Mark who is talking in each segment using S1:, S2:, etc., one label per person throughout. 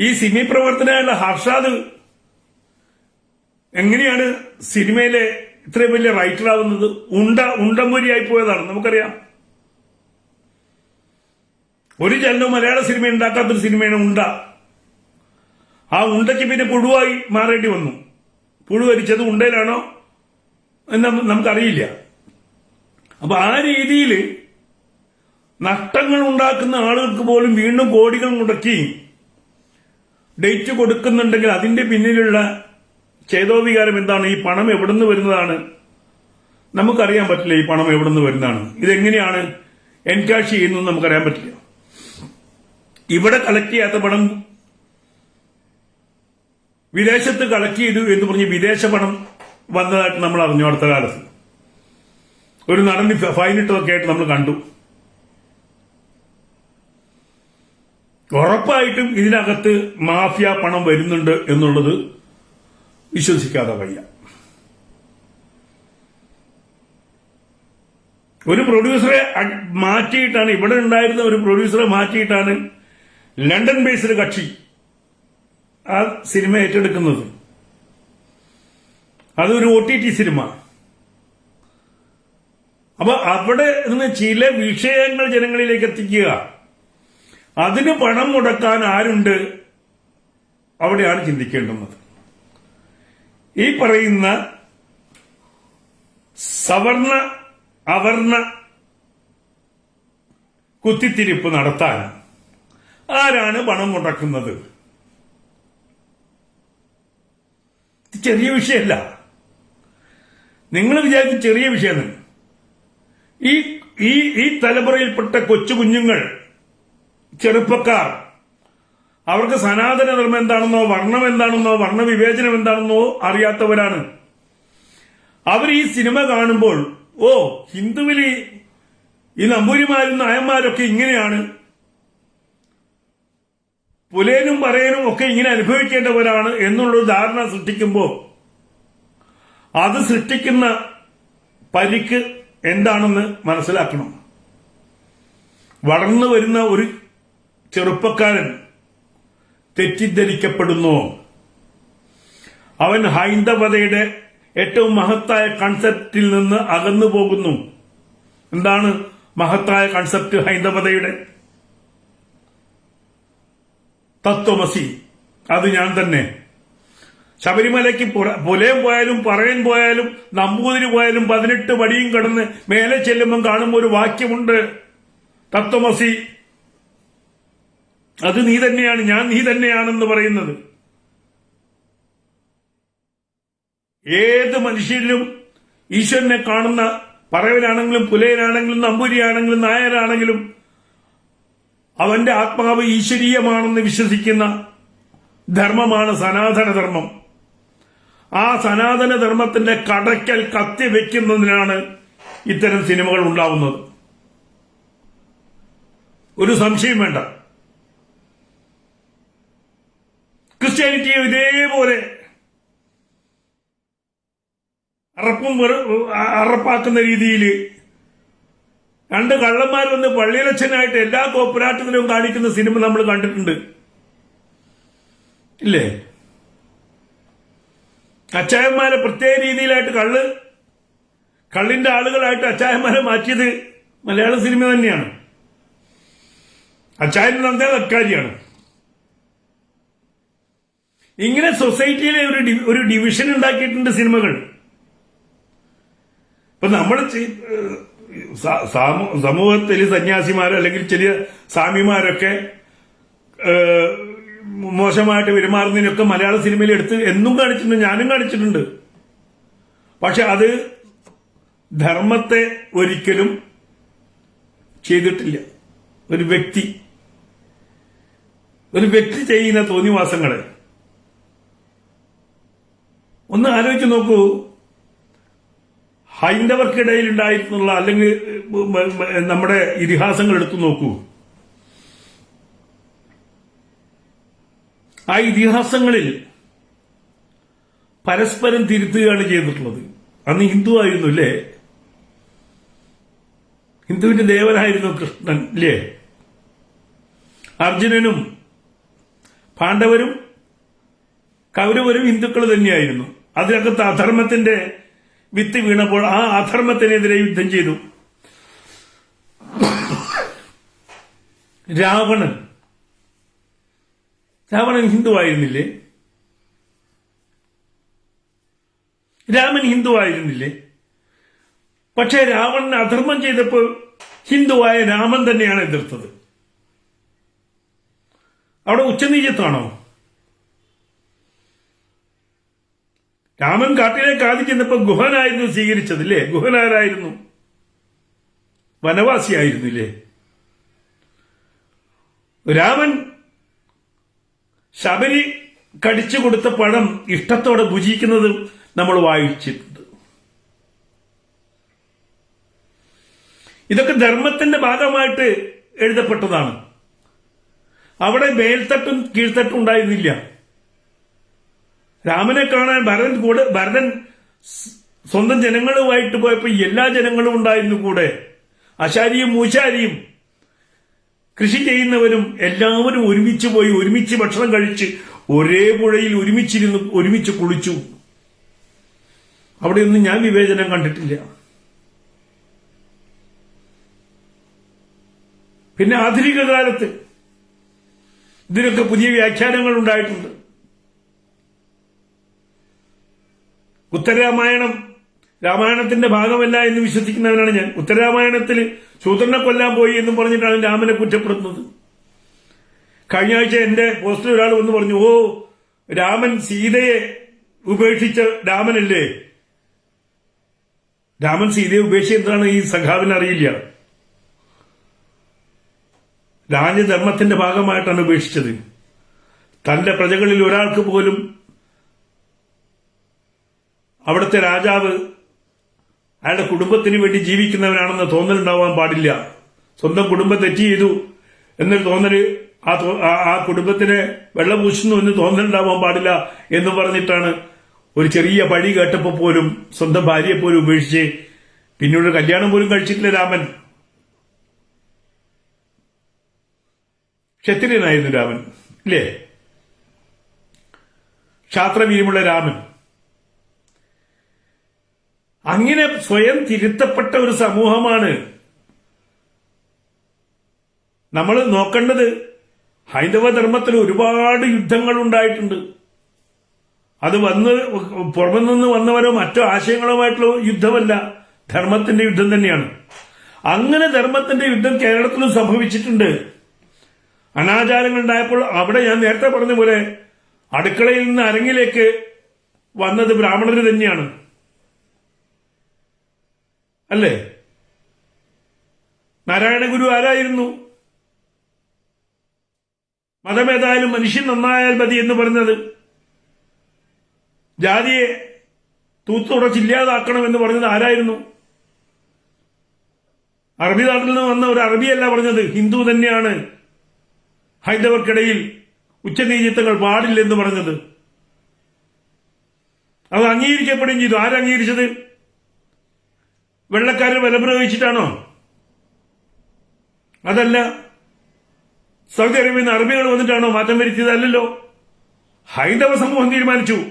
S1: ഈ സിനി പ്രവർത്തനമായുള്ള ഹർഷാദ് എങ്ങനെയാണ് സിനിമയിലെ ഇത്രയും വലിയ റൈറ്റർ ആവുന്നത്? ഉണ്ട ഉണ്ടമ്പൊരിയായി പോയതാണ് നമുക്കറിയാം. ഒരു ചലനവും മലയാള സിനിമ ഉണ്ടാക്കാത്തൊരു സിനിമയാണ് ഉണ്ട. ആ ഉണ്ടയ്ക്ക് പിന്നെ പുഴുവായി മാറേണ്ടി വന്നു. പുഴു വരിച്ചത് ഉണ്ടയിലാണോ എന്ന് നമുക്കറിയില്ല. അപ്പൊ ആ രീതിയിൽ നഷ്ടങ്ങൾ ഉണ്ടാക്കുന്ന ആളുകൾക്ക് പോലും വീണ്ടും കോടികൾ മുടക്കി ഡേറ്റ് കൊടുക്കുന്നുണ്ടെങ്കിൽ അതിന്റെ പിന്നിലുള്ള ചേതോവികാരം എന്താണ്? ഈ പണം എവിടുന്ന് വരുന്നതാണ്? നമുക്കറിയാൻ പറ്റില്ല ഈ പണം എവിടുന്ന് വരുന്നതാണ്. ഇതെങ്ങനെയാണ് എൻകാഷ് ചെയ്യുന്നത് നമുക്കറിയാൻ പറ്റില്ല. ഇവിടെ കളക്ട് ചെയ്യാത്ത പണം വിദേശത്ത് കളക്ട് ചെയ്തു എന്ന് പറഞ്ഞ് വിദേശ പണം വന്നതായിട്ട് നമ്മൾ അറിഞ്ഞു അടുത്ത കാലത്ത്. ഒരു നടന് ഫൈനിട്ടതൊക്കെ ആയിട്ട് നമ്മൾ കണ്ടു. ഉറപ്പായിട്ടും ഇതിനകത്ത് മാഫിയ പണം വരുന്നുണ്ട് എന്നുള്ളത് വിശ്വസിക്കാതെ വയ്യ. ഒരു പ്രൊഡ്യൂസറെ മാറ്റിയിട്ടാണ് ഇവിടെ ഉണ്ടായിരുന്ന ഒരു പ്രൊഡ്യൂസറെ മാറ്റിയിട്ടാണ് ലണ്ടൻ ബേസ്ഡ് കക്ഷി ആ സിനിമ ഏറ്റെടുക്കുന്നത്. അതൊരു ഒ ടി ടി സിനിമ. അപ്പൊ അവിടെ നിന്ന് ചില വിഷയങ്ങൾ ജനങ്ങളിലേക്ക് എത്തിക്കുക. അതിന് പണം മുടക്കാൻ ആരുണ്ട്? അവിടെയാണ് ചിന്തിക്കേണ്ടുന്നത്. ഈ പറയുന്ന സവർണ അവർണ കുത്തിത്തിരിപ്പ് നടത്താൻ ആരാണ് പണം മുടക്കുന്നത്? ചെറിയ വിഷയമല്ല. നിങ്ങൾ വിചാരിച്ച ചെറിയ വിഷയമാണ് ഈ ഈ തലമുറയിൽപ്പെട്ട കൊച്ചു കുഞ്ഞുങ്ങൾ ചെറുപ്പക്കാർ. അവർക്ക് സനാതന ധർമ്മം എന്താണെന്നോ വർണം എന്താണെന്നോ വർണവിവേചനം എന്താണെന്നോ അറിയാത്തവരാണ്. അവർ ഈ സിനിമ കാണുമ്പോൾ ഓ ഹിന്ദുവിൽ ഈ നമ്പൂരിമാരും നായന്മാരൊക്കെ ഇങ്ങനെയാണ്. പുലേനും പറയനും ഒക്കെ ഇങ്ങനെ അനുഭവിക്കേണ്ടവരാണ് എന്നുള്ളൊരു ധാരണ സൃഷ്ടിക്കുമ്പോൾ അത് സൃഷ്ടിക്കുന്ന പരിക്ക് എന്താണെന്ന് മനസ്സിലാക്കണം. വളർന്നു വരുന്ന ഒരു ചെറുപ്പക്കാരൻ തെറ്റിദ്ധരിക്കപ്പെടുന്നു. അവൻ ഹൈന്ദവതയുടെ ഏറ്റവും മഹത്തായ കൺസെപ്റ്റിൽ നിന്ന് അകന്നു പോകുന്നു. എന്താണ് മഹത്തായ കൺസെപ്റ്റ് ഹൈന്ദവതയുടെ? തത്വമസി. അത് ഞാൻ തന്നെ. ശബരിമലയ്ക്ക് പുലയം പോയാലും പറയൻ പോയാലും നമ്പൂതിരി പോയാലും പതിനെട്ട് വടിയും കടന്ന് മേലെ ചെല്ലുമ്പം കാണുമ്പോൾ ഒരു വാക്യമുണ്ട്. തത്വമസി. അത് നീ തന്നെയാണ് ഞാൻ നീ തന്നെയാണെന്ന് പറയുന്നത്. ഏത് മനുഷ്യരിലും ഈശ്വരനെ കാണുന്ന പറവനാണെങ്കിലും പുലയനാണെങ്കിലും നമ്പൂരിയാണെങ്കിലും നായരാണെങ്കിലും അവന്റെ ആത്മാവ് ഈശ്വരീയമാണെന്ന് വിശ്വസിക്കുന്ന ധർമ്മമാണ് സനാതനധർമ്മം. ആ സനാതനധർമ്മത്തിന്റെ കടയ്ക്കൽ കത്തി വെക്കുന്നതിനാണ് ഇത്തരം സിനിമകൾ ഉണ്ടാവുന്നത്. ഒരു സംശയം വേണ്ട. ക്രിസ്ത്യാനിറ്റിയെ ഇതേപോലെ അറപ്പും അറപ്പാക്കുന്ന രീതിയിൽ രണ്ട് കള്ളന്മാർ വന്ന് പള്ളിയിലച്ഛനായിട്ട് എല്ലാ കോപ്പരാട്ടത്തിലും കാണിക്കുന്ന സിനിമ നമ്മൾ കണ്ടിട്ടുണ്ട്. ഇല്ലേ? അച്ചായന്മാരെ പ്രത്യേക രീതിയിലായിട്ട് കള്ള് കള്ളിന്റെ ആളുകളായിട്ട് അച്ചായന്മാരെ മാറ്റിയത് മലയാള സിനിമ തന്നെയാണ്. അച്ചായൻ നന്നേ തക്കാരിയാണ് ഇങ്ങനെ സൊസൈറ്റിയിലെ ഒരു ഒരു ഡിവിഷൻ ഉണ്ടാക്കിയിട്ടുണ്ട് സിനിമകൾ. ഇപ്പൊ നമ്മൾ സമൂഹത്തിൽ സന്യാസിമാർ അല്ലെങ്കിൽ ചെറിയ സ്വാമിമാരൊക്കെ മോശമായിട്ട് പെരുമാറുന്നതിനൊക്കെ മലയാള സിനിമയിൽ എടുത്ത് എന്നും കാണിച്ചിട്ടുണ്ട് ഞാനും കാണിച്ചിട്ടുണ്ട്. പക്ഷെ അത് ധർമ്മത്തെ ഒരിക്കലും ചെയ്തിട്ടില്ല. ഒരു വ്യക്തി. ഒരു വ്യക്തി ചെയ്യുന്ന തോന്നിവാസങ്ങളെ. ഒന്ന് ആലോചിച്ച് നോക്കൂ. ഹൈന്ദവർക്കിടയിൽ ഉണ്ടായിട്ടുള്ള അല്ലെങ്കിൽ നമ്മുടെ ഇതിഹാസങ്ങൾ എടുത്തു നോക്കൂ. ആ ഇതിഹാസങ്ങളിൽ പരസ്പരം തിരുത്തുകയാണ് ചെയ്തിട്ടുള്ളത്. അന്ന് ഹിന്ദു ആയിരുന്നു അല്ലേ? ഹിന്ദുവിന്റെ ദേവനായിരുന്നു കൃഷ്ണൻ അല്ലേ? അർജുനനും പാണ്ഡവരും കൗരവരും ഹിന്ദുക്കൾ തന്നെയായിരുന്നു. അതിനകത്ത് അധർമ്മത്തിന്റെ വിത്ത് വീണപ്പോൾ ആ അധർമ്മത്തിനെതിരെ യുദ്ധം ചെയ്തു. രാവണൻ. രാവണൻ ഹിന്ദു ആയിരുന്നില്ലേ രാമൻ ഹിന്ദു ആയിരുന്നില്ലേ പക്ഷേ രാവണൻ അധർമ്മം ചെയ്തപ്പോൾ ഹിന്ദുവായ രാമൻ തന്നെയാണ് എതിർത്തത്. അവിടെ ഉച്ചനീചത്വമാണോ? രാമൻ കാട്ടിലേക്ക് ആദ്യം ചെന്നപ്പോൾ ഗുഹനായിരുന്നു സ്വീകരിച്ചത് ഇല്ലേ ഗുഹനാരായിരുന്നു? വനവാസിയായിരുന്നില്ലേ? രാമൻ ശബരി കടിച്ചു കൊടുത്ത പഴം ഇഷ്ടത്തോടെ ഭുജിക്കുന്നത് നമ്മൾ വായിച്ചിട്ടുണ്ട്. ഇതൊക്കെ ധർമ്മത്തിന്റെ ഭാഗമായിട്ട് എഴുതപ്പെട്ടതാണ്. അവിടെ മേൽത്തട്ടും കീഴ്ത്തട്ടും ഉണ്ടായിരുന്നില്ല. രാമനെ കാണാൻ ഭരതൻ കൂടെ ഭരതൻ സ്വന്തം ജനങ്ങളുമായിട്ട് പോയപ്പോൾ എല്ലാ ജനങ്ങളും ഉണ്ടായിരുന്നു കൂടെ. അശാരിയും മൂശാരിയും കൃഷി ചെയ്യുന്നവരും എല്ലാവരും ഒരുമിച്ച് പോയി ഒരുമിച്ച് ഭക്ഷണം കഴിച്ച് ഒരേ പുഴയിൽ ഒരുമിച്ചിരുന്ന് ഒരുമിച്ച് കുളിച്ചു. അവിടെയൊന്നും ഞാൻ വിവേചനം കണ്ടിട്ടില്ല. പിന്നെ ആധുനിക കാലത്ത് ഇതിനൊക്കെ പുതിയ വ്യാഖ്യാനങ്ങൾ ഉണ്ടായിട്ടുണ്ട്. ഉത്തരരാമായണം രാമായണത്തിന്റെ ഭാഗമല്ല എന്ന് വിശ്വസിക്കുന്നവനാണ് ഞാൻ. ഉത്തരരാമായണത്തിൽ ശൂദ്രനെ കൊല്ലാൻ പോയി എന്നും പറഞ്ഞിട്ടാണ് രാമനെ കുറ്റപ്പെടുത്തുന്നത്. കഴിഞ്ഞ ആഴ്ച എന്റെ പോസ്റ്റിൽ ഒരാൾ വന്ന് പറഞ്ഞു ഓ രാമൻ സീതയെ ഉപേക്ഷിച്ച രാമനല്ലേ? രാമൻ സീതയെ ഉപേക്ഷിച്ച എന്താണ് ഈ സഖാവിന് അറിയില്ല. രാജ്യധർമ്മത്തിന്റെ ഭാഗമായിട്ടാണ് ഉപേക്ഷിച്ചത്. തന്റെ പ്രജകളിൽ ഒരാൾക്ക് പോലും അവിടുത്തെ രാജാവ് അയാളുടെ കുടുംബത്തിന് വേണ്ടി ജീവിക്കുന്നവനാണെന്ന് തോന്നലുണ്ടാവാൻ പാടില്ല. സ്വന്തം കുടുംബം തെറ്റ് ചെയ്തു എന്നൊരു തോന്നൽ ആ ആ- കുടുംബത്തിനെ വെള്ളപൂശുന്നു എന്ന് തോന്നലുണ്ടാവാൻ പാടില്ല എന്ന് പറഞ്ഞിട്ടാണ് ഒരു ചെറിയ പഴി കേട്ടപ്പോ പോലും സ്വന്തം ഭാര്യയെ പോലും ഉപേക്ഷിച്ച് പിന്നീട് കല്യാണം പോലും കഴിച്ചിട്ടില്ല രാമൻ. ക്ഷത്രിയനായിരുന്നു രാമൻ ഇല്ലേ? ക്ഷാത്രവീര്യമുള്ള രാമൻ. അങ്ങനെ സ്വയം തിരുത്തപ്പെട്ട ഒരു സമൂഹമാണ്. നമ്മൾ നോക്കേണ്ടത് ഹൈന്ദവ ധർമ്മത്തിൽ ഒരുപാട് യുദ്ധങ്ങൾ ഉണ്ടായിട്ടുണ്ട്. അത് വന്ന് പുറമെ നിന്ന് വന്നവരോ മറ്റോ ആശയങ്ങളുമായിട്ടുള്ള യുദ്ധമല്ല ധർമ്മത്തിന്റെ യുദ്ധം തന്നെയാണ്. അങ്ങനെ ധർമ്മത്തിന്റെ യുദ്ധം കേരളത്തിലും സംഭവിച്ചിട്ടുണ്ട്. അനാചാരങ്ങൾ ഉണ്ടായപ്പോൾ അവിടെ ഞാൻ നേരത്തെ പറഞ്ഞ പോലെ അടുക്കളയിൽ നിന്ന് അരങ്ങിലേക്ക് വന്നത് ബ്രാഹ്മണർ തന്നെയാണ്. അല്ലേ? നാരായണ ഗുരു ആരായിരുന്നു? മതമേതായാലും മനുഷ്യൻ നന്നായാൽ മതി എന്ന് പറഞ്ഞത്. ജാതിയെ തൂത്തുടച്ചില്ലാതാക്കണം എന്ന് പറഞ്ഞത് ആരായിരുന്നു? അറബി നാട്ടിൽ നിന്ന് വന്ന ഒരു അറബിയല്ല പറഞ്ഞത്. ഹിന്ദു തന്നെയാണ്. ഹൈന്ദവർക്കിടയിൽ ഉച്ചനീചിത്വങ്ങൾ പാടില്ലെന്ന് പറഞ്ഞത്. അത് അംഗീകരിക്കപ്പെടുകയും ചെയ്തു. ആരംഗീകരിച്ചത്? വെള്ളക്കാരെ പ്രയോഗിച്ചിട്ടാണോ? അതല്ല. സൗദി അറേബ്യയിൽ നിന്ന് അറബികൾ വന്നിട്ടാണോ മാറ്റം വരുത്തിയത്? അല്ലല്ലോ. ഹൈന്ദവ സമൂഹം തീരുമാനിച്ചു.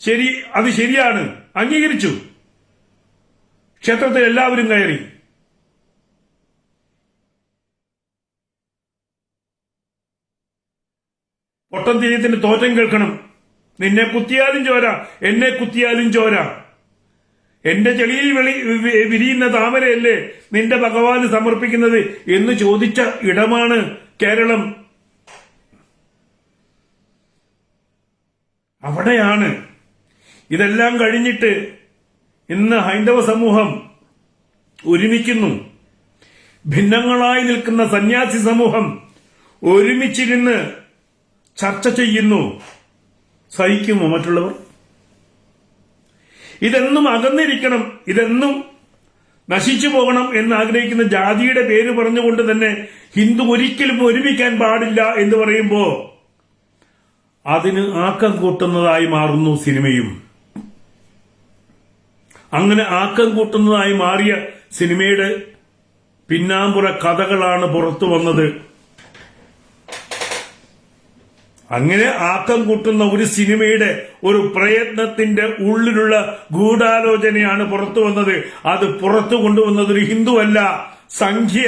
S1: ശരി അത് ശരിയാണ്. അംഗീകരിച്ചു. ക്ഷേത്രത്തിൽ എല്ലാവരും കയറി. പൊട്ടം തീയത്തിന്റെ തോറ്റം കേൾക്കണം. നിന്നെ കുത്തിയാലും ചോര എന്നെ കുത്തിയാലും ചോര. എന്റെ ചെളിയിൽ വെളി വിരിയുന്ന താമരയല്ലേ നിന്റെ ഭഗവാന് സമർപ്പിക്കുന്നത് എന്ന് ചോദിച്ച ഇടമാണ് കേരളം. അവിടെയാണ്. ഇതെല്ലാം കഴിഞ്ഞിട്ട് ഇന്ന് ഹൈന്ദവ സമൂഹം ഒരുമിക്കുന്നു. ഭിന്നങ്ങളായി നിൽക്കുന്ന സന്യാസി സമൂഹം ഒരുമിച്ചിരുന്ന് ചർച്ച ചെയ്യുന്നു. സഹിക്കുമോ മറ്റുള്ളവർ? ഇതെന്നും അകന്നിരിക്കണം ഇതെന്നും നശിച്ചു പോകണം എന്ന് ആഗ്രഹിക്കുന്ന ജാതിയുടെ പേര് പറഞ്ഞുകൊണ്ട് തന്നെ ഹിന്ദു ഒരിക്കലും ഒരുമിക്കാൻ പാടില്ല എന്ന് പറയുമ്പോ അതിന് ആക്കം കൂട്ടുന്നതായി മാറുന്നു സിനിമയും. അങ്ങനെ ആക്കം കൂട്ടുന്നതായി മാറിയ സിനിമയുടെ പിന്നാമ്പുറ കഥകളാണ് പുറത്തു വന്നത്. അങ്ങനെ ആക്കം കൂട്ടുന്ന ഒരു സിനിമയുടെ ഒരു പ്രയത്നത്തിന്റെ ഉള്ളിലുള്ള ഗൂഢാലോചനയാണ് പുറത്തു വന്നത്. അത് പുറത്തു കൊണ്ടുവന്നത് ഒരു ഹിന്ദുവല്ല സംഖ്യ